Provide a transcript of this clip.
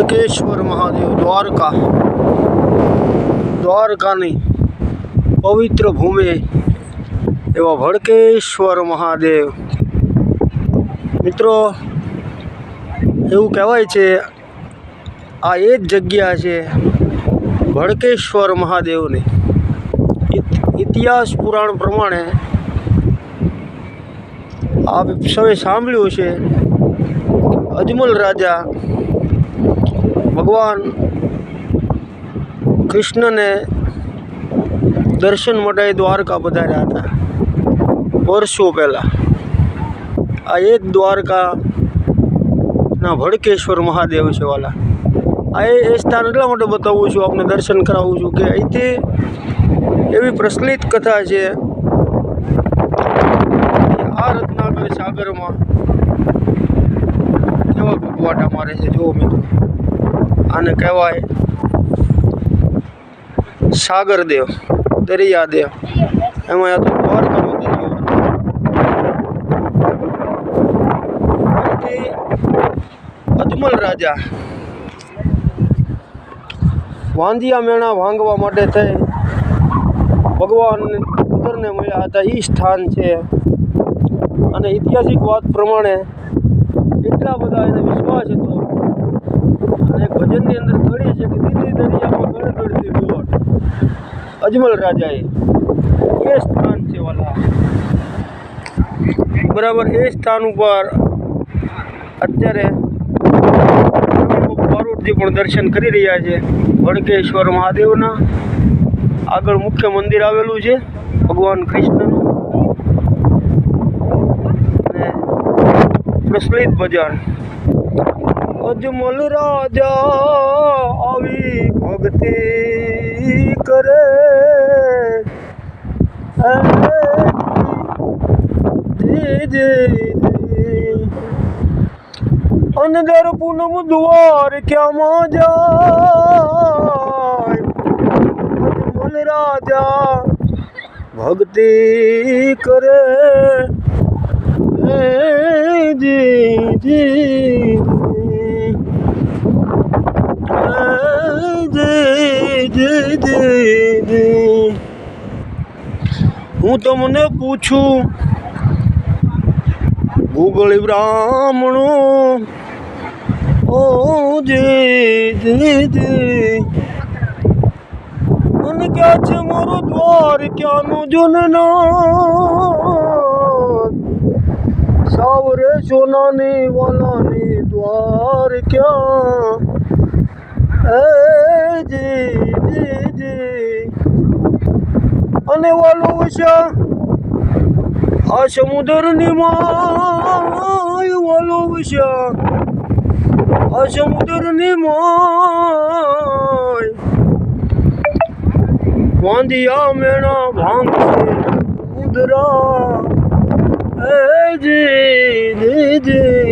ભડકેશ્વર મહાદેવ દ્વારકા દ્વારકાની પવિત્ર ભૂમિ એવા ભડકેશ્વર મહાદેવ મિત્રો એવું કહેવાય છે, આ એ જ જગ્યા છે ભડકેશ્વર મહાદેવની. ઇતિહાસ પુરાણ પ્રમાણે આપ સૌએ સાંભળ્યું છે અજમલ રાજા ભગવાન કૃષ્ણને દર્શન માટે દ્વારકા પધાર્યા હતા. વર્ષો પહેલાં. આ એ જ દ્વારકાના ભડકેશ્વર મહાદેવ છે વાલા. આ એ સ્થાન એટલા માટે બતાવું છું, આપને દર્શન કરાવું છું કે અહીંથી એવી પ્રચલિત કથા છે આ રત્નાકર સાગરમાં કેવા ભગવાટા મારે છે, જુઓ મિત્રો. આને કહેવાય સાગર દેવ દરિયા દેવ એમાં તો દ્વારકાનો દરિયો. અજમલ રાજા વાંધિયા મેણા ભાંગવા માટે થઈ. ભગવાન પુત્રને મળ્યા હતા. એ સ્થાન છે. અને ઐતિહાસિક વાત પ્રમાણે એટલા બધા એને વિશ્વાસ હતો એક ભજનની અંદર ઘડી છે કે દીદી દરિયામાં ગળગળતી ડોટ અજમલ રાજાએ એ સ્થાન છે વાલા. બરાબર, એ સ્થાન ઉપર અત્યારે બારોટજી પણ દર્શન કરી રહ્યા છે. વણકેશ્વર મહાદેવના. આગળ મુખ્ય મંદિર આવેલું છે, ભગવાન કૃષ્ણનું. અને પ્રચલિત ભજન. અજમલ રાજા આવી ભક્તિ કરે. અંદર પૂનમ દ્વાર ક્યાંમાં જાય? અજમલ રાજા ભક્તિ કરે. જી જી હે જી જી જી જી હું તમને પૂછું ગૂગલ બ્રાહ્મણો, ઓ જે જી ક્યાં છે, મારો દ્વાર ક્યાંનું જનના સાવરે સોનાની, વાલાની દ્વાર ક્યાં? એ જી જી જી અને વાલો છે આ સમુદ્રની માય વાલો છે આ સમુદ્રની માય. વાંધિયા મેણા ભાંગશે ઉદરા એ જી જી